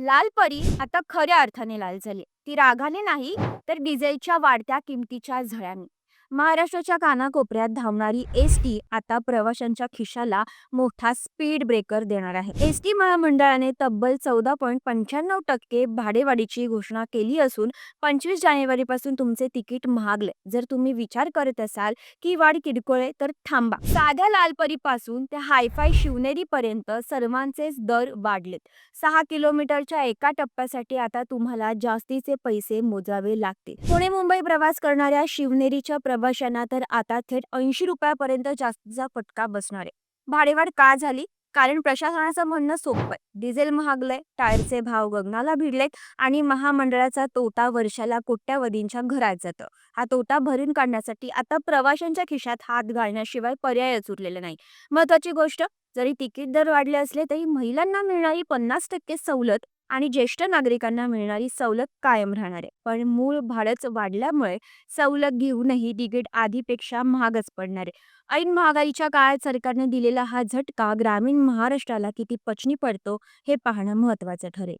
लाल परी आता खऱ्या अर्थाने लाल झाली ती रागाने नाही तर डिझेलच्या वाढत्या किमतीच्या झळ्याने. महाराष्ट्राच्या कानाकोपऱ्यात धावणारी एस टी आता प्रवाशांच्या खिशाला मोठा स्पीड ब्रेकर देणार आहे. एस टी महामंडळाने तब्बल चौदा पॉईंट पंच्याण्णव टक्के भाडेवाढीची घोषणा केली असून पंचवीस जानेवारीपासून तुमचे तिकीट महागले. जर तुम्ही विचार करत असाल की वाढ किरकोळे तर थांबा. साध्या लालपरीपासून ते हायफाय शिवनेरी पर्यंत सर्वांचेच दर वाढलेत. सहा किलोमीटरच्या एका टप्प्यासाठी आता तुम्हाला जास्तीचे पैसे मोजावे लागतील. पुणे मुंबई प्रवास करणाऱ्या शिवनेरीच्या प्रवाशांना तर आता थेट ऐंशी रुपयापर्यंत जास्तीचा फटका बसणार आहे. भाडेवाढ का झाली? कारण प्रशासनाचं म्हणणं सोपं आहे. डिझेल महागलंय टायरचे भाव गगनाला भिडलेत आणि महामंडळाचा तोटा वर्षाला कोट्यावधींच्या घरात जातं. हा तोटा भरून काढण्यासाठी आता प्रवाशांच्या खिशात हात घालण्याशिवाय पर्यायच उरलेला नाही. महत्वाची गोष्ट जरी तिकीट दर वाढले असले तरी महिलांना मिळणारी पन्नास टक्के सवलत आणि ज्येष्ठ नागरिकांना मिळणारी सवलत कायम राहणार आहे. पण मूळ भाडंच वाढल्यामुळे सवलत घेऊनही तिकीट आधीपेक्षा महागच पडणार आहे. ऐन महागाईच्या काळात सरकारने दिलेला हा झटका ग्रामीण महाराष्ट्राला किती पचनी पडतो हे पाहणं महत्वाचं ठरेल.